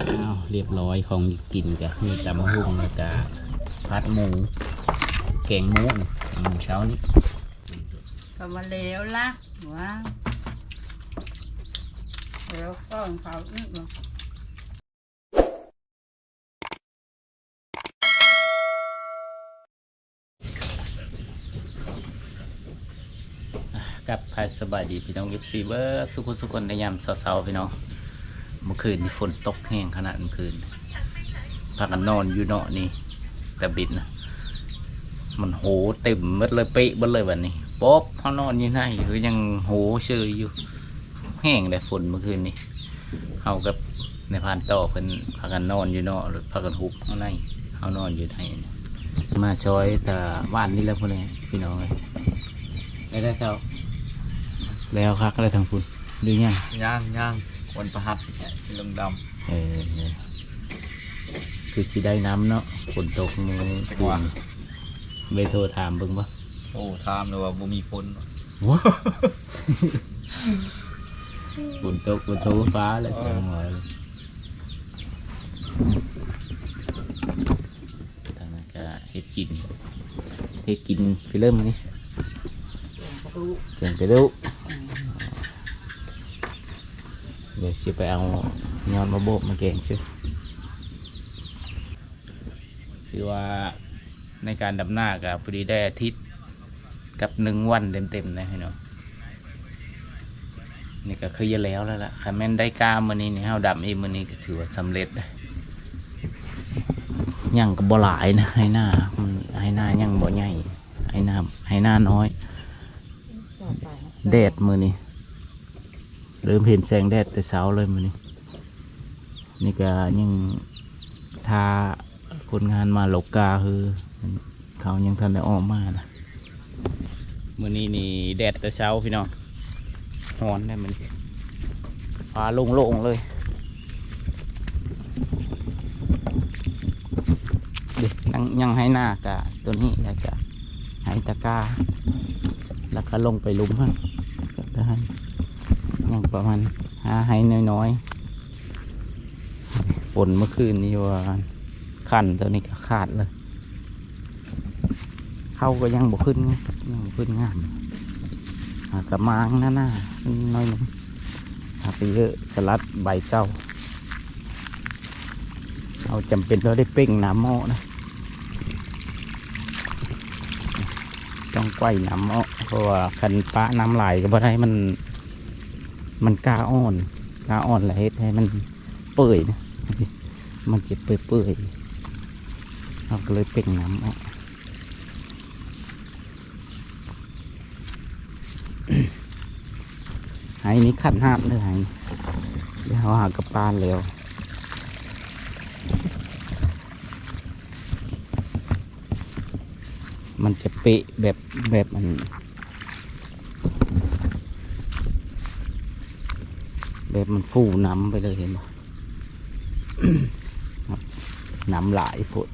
อ้าวเรียบร้อยของกินกับมีตำหุ่งแล้วก็พัดหมู แกงหมูนี่หมูเช้านี้ก็มาแล้วละว้าว แล้วก็เขาอึ้งกับพายสบายดีพี่น้องเอฟซีเบอร์สุขสุขคนในยามเช้าๆพี่น้องเมื่อคืนนี่ฝนตกแห้งขนาดเมื่อคืนพากันนอนอยู่เนาะนี่แต่บิดนะมันโหเต็มหมดเลยเป๊ะหมดเลยวันนี้ป๊อบเขานอนยู่ไหนคือยังโหเชยอยู่ แห้งแต่ฝนเมื่อคืนนี้เอากับในพานต่อเพิ่นพากันนอนอยู่เนาะหรือพากันหุบข้างในเขานอนอยู่ไหนนี่มาช้อยแต่ว่านนี่แล้วพวกนี้พี่น้องเอ้ยได้ได้เจ้าแล้วคักอะไรทางคุณดูยังย่างย่างวันประหัดลงดเออเออคือสิได้น้ำเนาะฝนตกมือปูนไปโทรถามเบิ่งบ่ำโอ้ทามเลยว่าบ่มีฝนว้า ฝนตกบนท้องฟ้าแล้วเสียงหอยทางนั้นก็เฮ็ดกินเฮ็ดกินไปเริ่มมานี่เกินไปดูเดี๋ยวสิไปเอายอดมาโบกมาแกงชื่อคือว่าในการดำหน้ากับพอดีได้อาทิตย์กับหนึ่งวันเต็มๆนะพี่น้อง นี่ก็คือจะแล้วแล้วล่ะคันแม่นได้กล้ามือนี้นี่เฮาดำอีกมือนี้ก็ถือว่าสำเร็จยังก็บ่หลายนะให้หน้ามันให้หน้ายังบ่ใหญ่ให้หน้าให้หน้าน้อยแดดมือนี้เริ่มเห็นแสงแดดแต่เช้าเลยมือนี้นี่ก็ยังทาผลงานมาหลกกาคือเขายังทันได้ออกมานะมือนี้นี่แดดแต่เช้าพี่น้อง ร้อนได้มันฟ้าโล่งๆเลยเด็กยังยังให้หน้ากะตัวนี้แล้วก็ให้ตะกาแล้วก็ลงไปลุมฮะก็ได้ยังประมาณหาให้น้อยๆฝนเมื่อคืนนี้ว่าขันตัวนี้ก็ขาดเลย เข้าก็ยังบ่ขึ้นยังบ่ขึ้นงาม กระมางหน้าหน้าน้อยนึงหาไปเยอะสลัดใบเก้าเอาจำเป็นเราได้เป่งน้ำหม้อนะต้องไกวน้ำหม้อเพราะว่าคันปะน้ำไหลก็บ่ได้มัน มันกล้าอ่อนกล้าอ่อนแล้วเฮ็ดให้มันเปื่อยนะมันจะเปื่อยๆเราก็เลยเป่งน้ำออก หายนี้ขันห้ามเลยหายเดี๋ยวเขาหากระปานแล้วมันจะเปะแบบแบบมันแบบมันฟูน้ำไปเลยเห็นไหมน้ำหลายพด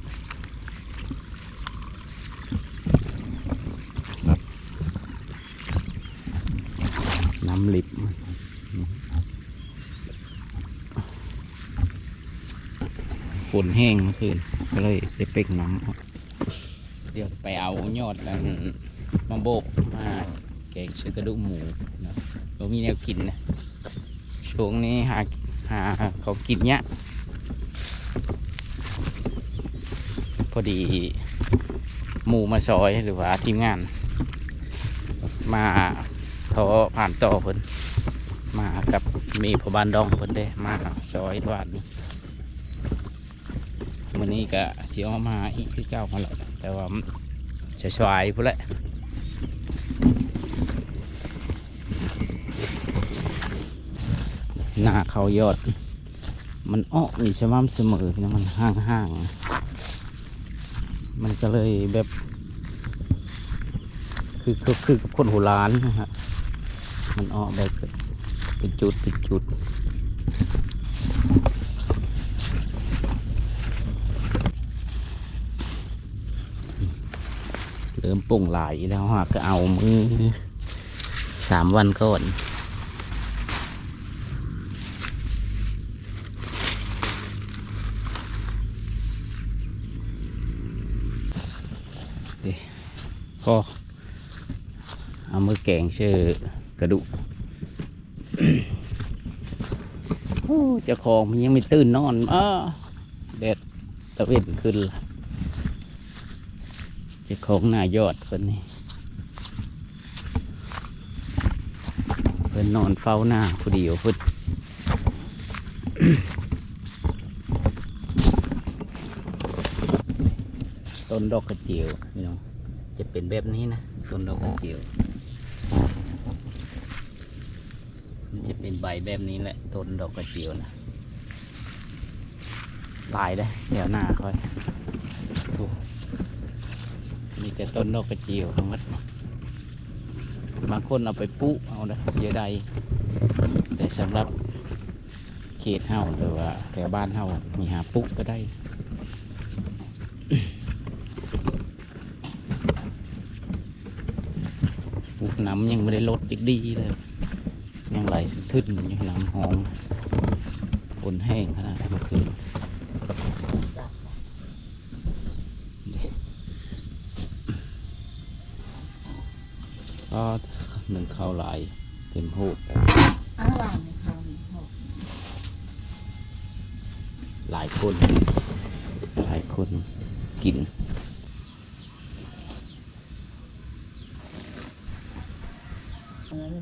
ำลิบฝนแห้งเมื่อคืนก็เลยได้เป๊กน้ำเดี๋ยวไปเอายอดแล้วมาโบกมาแกงเชือกระดูกหมูนะเรามีแนวกินนะช่วงนี้หาหาเขากินเนี้ยพอดีหมูมาซอยหรือว่าทีมงาน มา ทอผ่านต่อเพิ่นมากับมีพบานดองเพิ่นได้มาซอยทวาดนี่วันนี้ก็เสียวมาอีกคือเจ้ามาแล้วแต่ว่าจะชวายพุ่นแหละหน้าเขายอด มันออกนี่สม่ำเสมอนะมันห่างห่างๆ มันก็เลยแบบ คือคือคือคนโบราณนะฮะ มันออกได้เป็นจุดเป็นจุดเริ่มป่งหลายแล้วฮะก็เอามือสามวันก่อนก็เอามือแกงเชื่อ กระดูกโอ้จ้าของมันยังไม่ตื่นนอนอ้าแดดตะเวนขึ้นละจ้าของหน้ายอดคนนี้เพิ่นนอนเฝ้าหน้าผู้เดียวพิ่นต้นดอกกระเจียวพี่น้องจะเป็นแบบนี้นะต้นดอกกระเจียว มันจะ เป็นใบแบบนี้แหละต้นดอกกระเจียวนะลายได้เดี๋ยวหน้าค่อยมีแต่ต้นดอกกระเจียวทั้งหมดบางคนเอาไปปุ๊เอานะเยอะใดแต่สำหรับเขตเฮาหรือว่าแถวบ้านเฮามีหาปุ๊ก็ได้ปุ๊น้ำยังไม่ได้ลดจิกดีเลย ยังไหลทึ่นอยู่หลังห้องฝนแห้งขนาดเมื่อคืนก็หนึ่งข้าวหลายเต็มหูกอ้าวางในเขาหกหลายคน หลายคนกิน เออ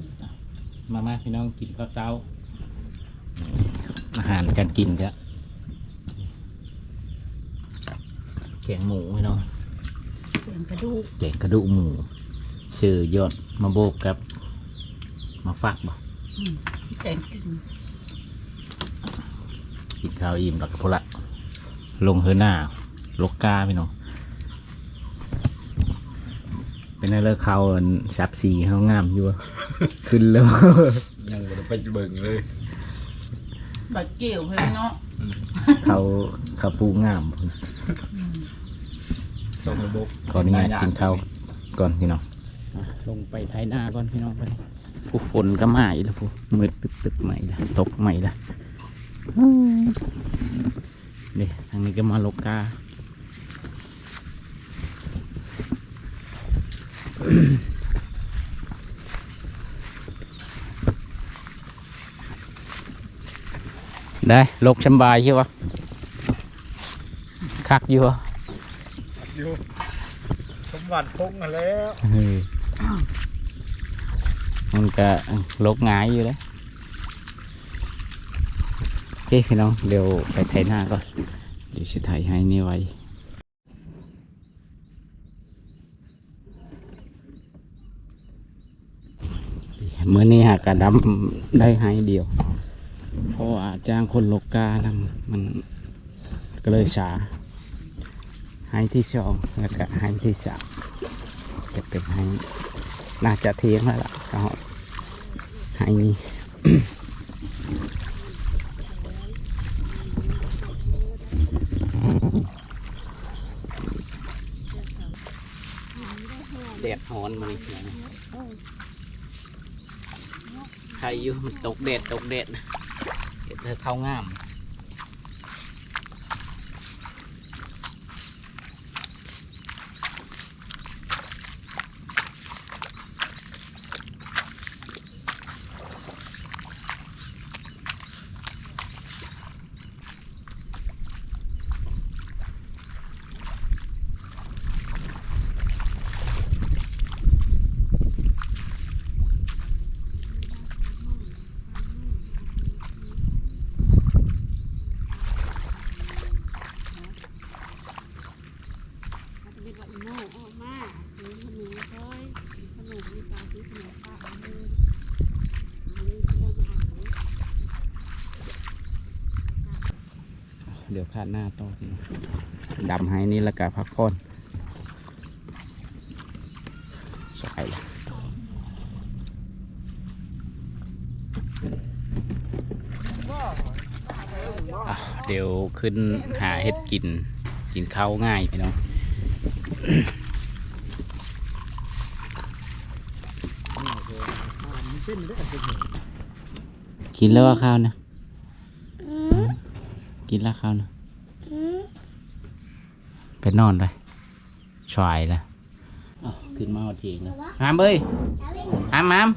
มามาพี่น้อง กินข้าวเช้าอาหารการกินครับแกงหมูพี่น้องเสียงกระดูกแกงกระดูกหมูชื่อยอดมาโบกครับ มาฟักบ่อืมแกงกินกินข้าวอิ่มแล้วก็พอละลงเฮือหน้าลกกาพี่น้องเป็นอะไรเขาอันสับสีเขางามอยู่บ่ขึ้นแล้วยังบ่ ได้ไปเบิ่งเลย บัดเกี่ยวเพื่อนเนาะเขาเขาปูงามส่งระบบขออนุญาตกินข้าวก่อนพี่น้องอะลงไปไถหน้าก่อนพี่น้องไปผู้ฝนก็มาอีกแล้วผู้มืดตึบตึบใหม่ละตกใหม่ละนี่ทางนี้ก็มาลกกา ได้ลกสำบายใช่ปะคักอยู่วะอยู่สมบัติพงมาแล้วเออมันก็ลกง่ายอยู่แล้วโอเคพี่น้องเดี๋ยวไปไถหน้าก่อน เดี๋ยวจะถ่ายให้นี่ไว้เมื่อนี้หากระดำได้ให้เดียวเพ ราะว่าจ้างคนลกกานำมันก็เลยช้าให้ที่สองแล้วก็ให้ที่สามจะเป็นให้น่าจะเทียงแล้วล่ะก็ให้นี่แดดฮ้อนมานี่ใครอยู่มันตกแดดตกแดดเห็นเธ อเข้างาม เรียกว่าอีโม่ออกมาหรือขนมค่อยขนมมีปลาที่ขนมปลาอันนี้อันนี้เรื่องอ่าน เดี๋ยว คาดหน้าต่อดำให้นี่ล้วก็พักผ่อนสายเดี๋ยวขึ้นหาเห็ดกินกินข้าวง่ายพี่น้องกินแล้วข้าวนะกินแล้วข้าวนะ ไปนอนเลยชวายแล้วอ้าวขึ้นมาเอาทีนะหามเอ้ยหามหาม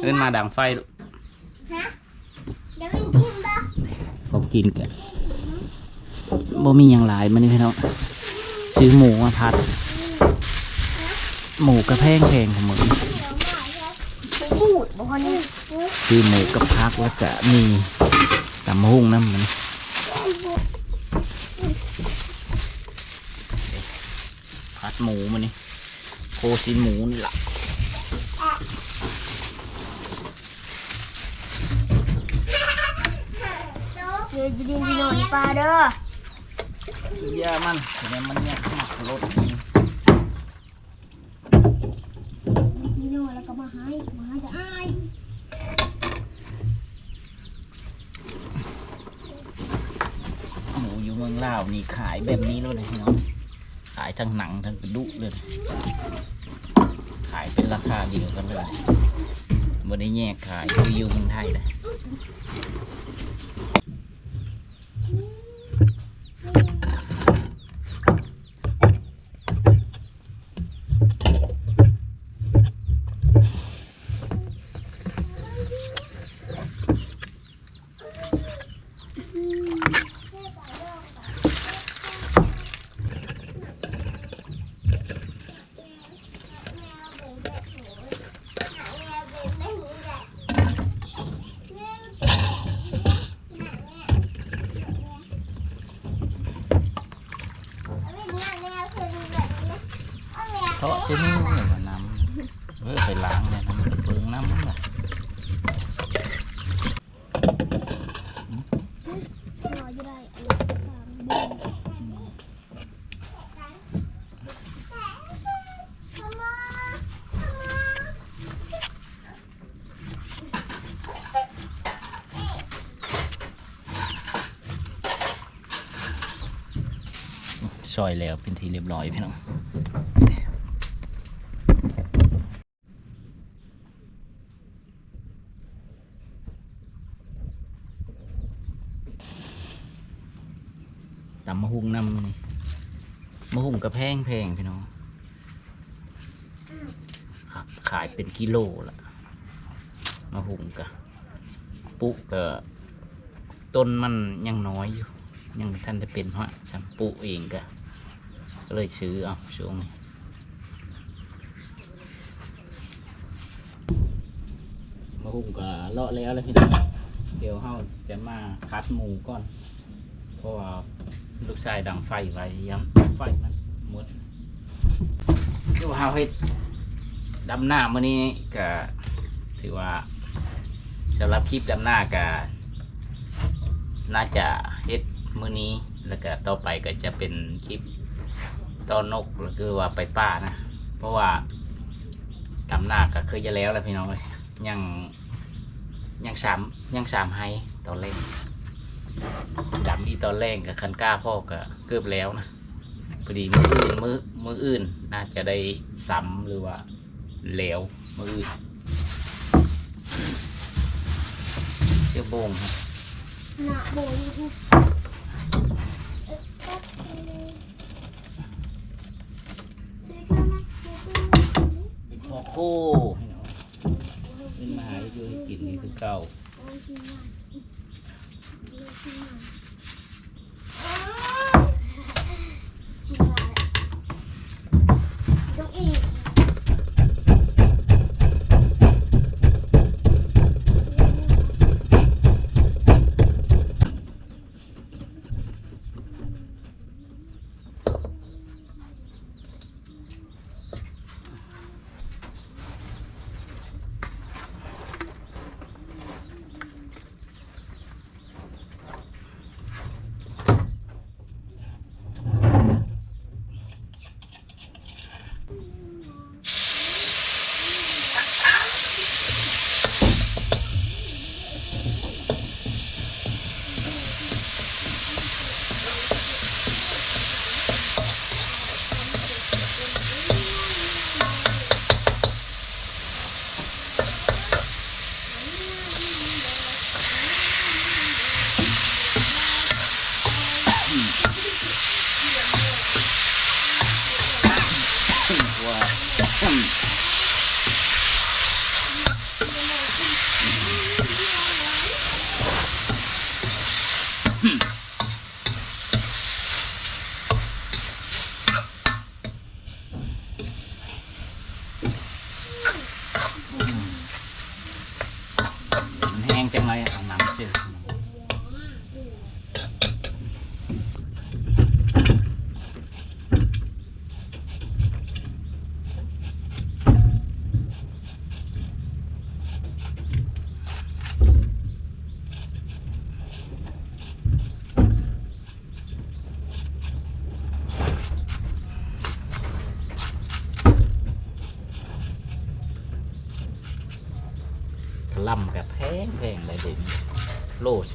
เอินมาดังไฟลูกเดี๋ยวมันทิมบ่ก็กินกันบ่มีอย่างหลายมันนี่พี่น้องซื้อหมูมาพัด หมูกระแพงแพงของมึงพูดบ่คนนี้ซื้อหมูกับพักแล้วก็มีตำหุ่งน้ำมันพัด หมูมันนี่โคซินหมูนี่ละเดี๋ยวจะดินไปนอนปลาเด้อซื้อยามันเดี๋ยวมันเนี่ยหมักรถนี่พี่นอนแล้วก็มาให้มาให้จะอายหมูอยู่เมืองลาวนี่ขายแบบนี้เลยนะพี่น้องขายทั้งหนังทั้งกระดูกเลย ขายเป็นราคาเดียวกันเลยบ่ได้แยกขายคืออยู่เมืองไทยเลย เพราะชิ้นนี้มันน้ำเออไปล้างเนี่ยน้ำเปลืองน้ำเลยนอนอยู่ได้อันนี้สามเดือนซอยแล้วเป็นทีเรียบร้อยพี่น้อง ตำมะฮุงน้ำนี่มะฮุงกระแพงแพงพี่น้องครับขายเป็นกิโลละมะฮุงกะปุ๊กะต้นมันยังน้อยอยู่ ยังไม่ท่านได้เป็นเพราะฉันปลูกเองกะก็เลยซื้อเอาช่วงนี้มาหุ่มก็เลาะแล้วเลยพี่น้องเดี๋ยวเราจะมาคัดหมูก่อน เพราะว่า ลูกชายดังไฟไว้ย้ำไฟมันหมดเดี๋ยวเราให้ดำหน้ามื่อนี้ก็ถือว่าสำหรับคลิปดำหน้าก็น่าจะเฮ็ดมื้อนี้แล้วก็ต่อไปก็จะเป็นคลิปต้อนนกหรือคือว่าไปป่านะ เพราะว่าดำหน้าก็เคยจะแล้วแล้วพี่น้องเลยยังยังสามยังสามไฮตอนแรก ดำที่ตอนแรกกับคันก้าพ่อก็เกือบแล้วนะพอดีมืออื่นมือมืออื่นน่าจะได้ซ้ำหรือว่าแล้วมืออื่นเชื่อโบงครับหนาโบยกูเป็นพ่อโค้ให้หน่อยเป็นมาหาอยู่ให้กินนี่คือเก่า ต้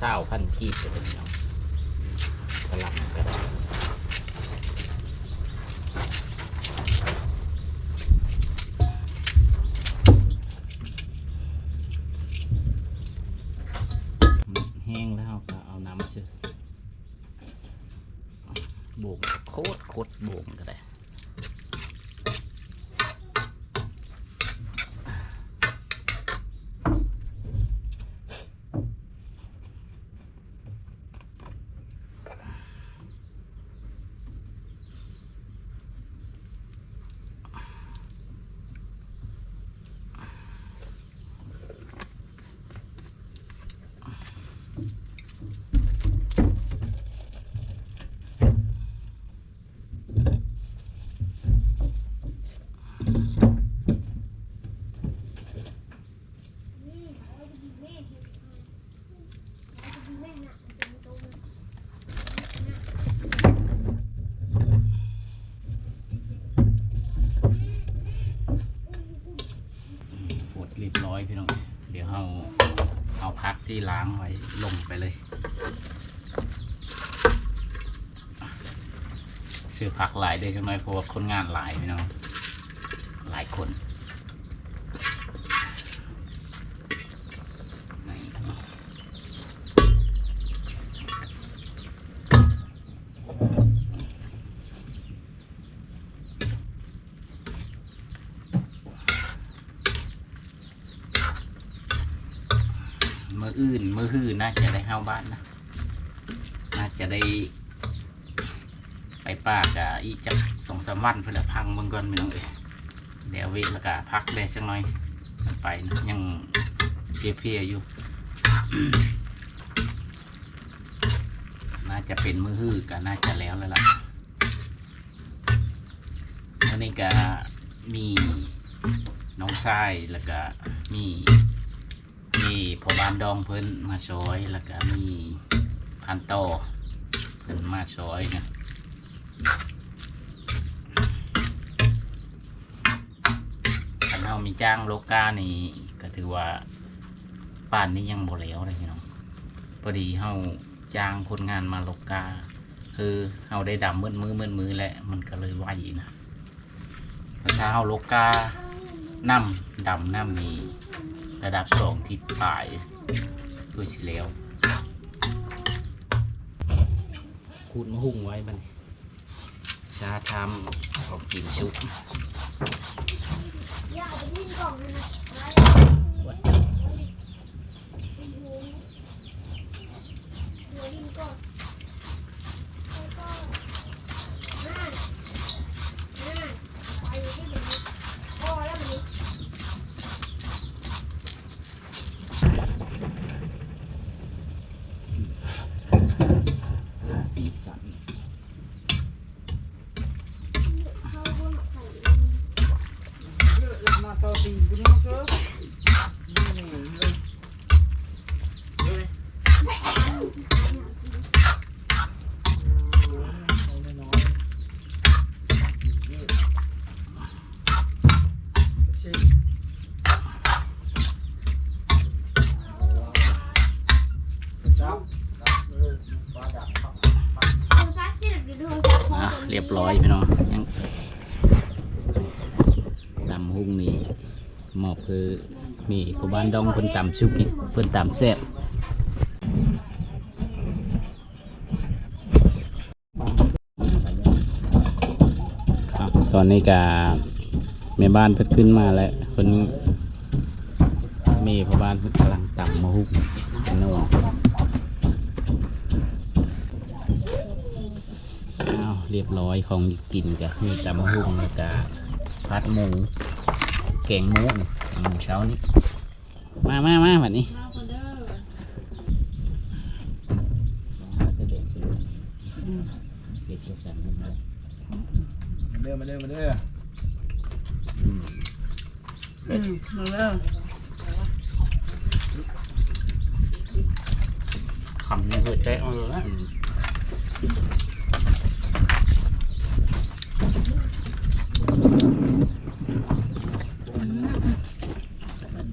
เศร้าพันกีบเลยเนาะกระหลำก็ได้มันแห้งแล้วก็เอาน้ำเชื่อโบกโคตรโคตรโบกก็ได้ ฝดเรียบร้อยพี่น้อง เดี๋ยวเอาเอาพัก ที่ล้างไว้ลงไปเลยซื้อผักหลายได้จังน้อยเพราะว่าคนงานหลายพี่น้องหลายคนมื ออื่น มือหื่นน่าจะได้เข้าบ้านนะ น่าจะได้ ไปป้ากะอีจากสองสามวันเพื่อพังเบิ่งก่อนพี่น้องเอ้ยเดี๋ยวเวทแล้วก็พักได้สักหน่อยไปนะยังเพียๆอยู่ น่าจะเป็นมือฮื้อก็น่าจะแล้วแล้วล่ะวันนี้ก็มีน้องชายแล้วก็มี มีพอบานดองเพิ่นมาช่วยแล้วก็มีพันโตเพิ่นมาช่วยนะถ้าเรามีจ้างโลกานี่ก็ถือว่าป่านนี้ยังบ่แล้วเลยพี่น้องพอดีเฮาจ้างคนงานมาโลกาคือเฮาได้ดำมืดมือมืดมือแหละมันก็เลยไหวนะแต่ถ้าเฮาโลกาน้ำดำน้ำนี่ ระดับสองที่ปลายตัวสิแล้วขูดมะฮุ่งไว้มันชาทำของกินชุบย่าเอาไปยิ่งกล่องเลยนะหัวทิ้งก่อนแล้วก็นั่นนั่นไปอยู่ที่แบบนี้พอแล้วมันนี้ สีสัน เข้าบนไข่ มาต่อตีกูนี่ก็นี่เลยเลย โทรศัพท์ที่หรือโทรศัพท์ของ อะ คน เรียบร้อยพี่น้องยังตำหุ้งนี่หมอบคือมีผู้บ้านดองเพิ่นตำชุกิเพิ่นตำแซ่บตอนนี้ก็แม่บ้านเพิ่นขึ้นมาแล้วเพิ่นมย์พ่อบ้านเพิ่นกำลังตำมะฮุกน่นอ้าเรียบร้อยของกินกะมีตำมะฮุกแล้วก็พัดหมูแกงหมูนี่หมูเช้านี้ มามามาแบบนี้ มาคนเด้อ เด็กจะสั่งมันมา เด้อมาเด้อมาเด้อ อืม อืมมาเริ่ม คำนี้เปิดแจ๊ะเอาเลยนะ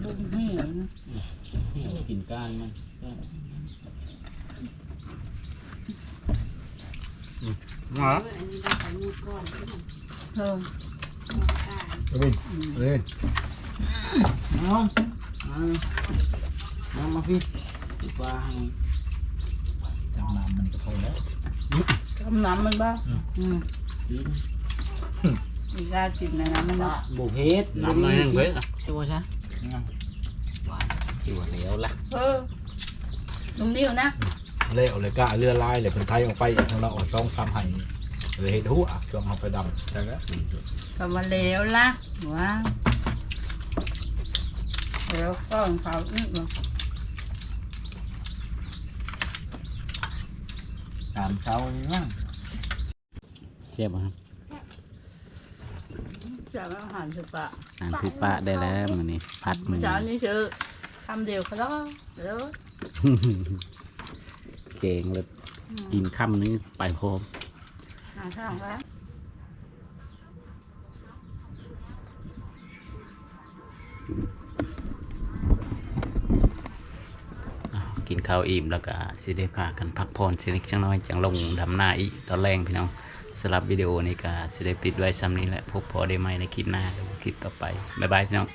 บุ้งให้เหรอนะ กินก้านมัน มาเอออันนี้เราใส่หมูก่อนที่มันเออหมูตายเอาไปเลยเอาเอา เอามาพี่ดีกว่าให้จำนำมันก็พอแล้วกำน้ำมันบ้างอืมกินอีกาจินนะน้ำมันเอะไรนั่นเพชรชัวร์ใช่หวานชัวร์แล้วล่ะเออลุงนิ้วนะเล่เอาเลยกะเรือลายเลยเป็นไทยออกไปทางเราออกซองซ้ำให้เลยเห็ดหัวช่วงเอาไปดำใช่ไหมก็มาแล้วละว้าวแล้วก็เขาอีกเนาะตามเช้านี่มั้งเทียบครับจะอาหารสุปะอ่านพี่ป้าได้แล้วมันนี่พัดมือเช้านี้ชื่อคำเดียวเขาแล้ว เดี๋ยวเก่งเลยกินค่ำนี้ไปพร้อมหาทางแล้วกินข้าวอิ่มแล้วก็สิได้พากันพักผ่อนสินิดจังน้อยจังลงดำหน้าอีกตอนแรงพี่น้องสำหรับวิดีโอนี้ก็สิได้ปิดไว้ซ้ำนี้แหละพบพอได้ไหมในคลิปหน้าหรือว่าคลิปต่อไปบ๊ายบายพี่น้อง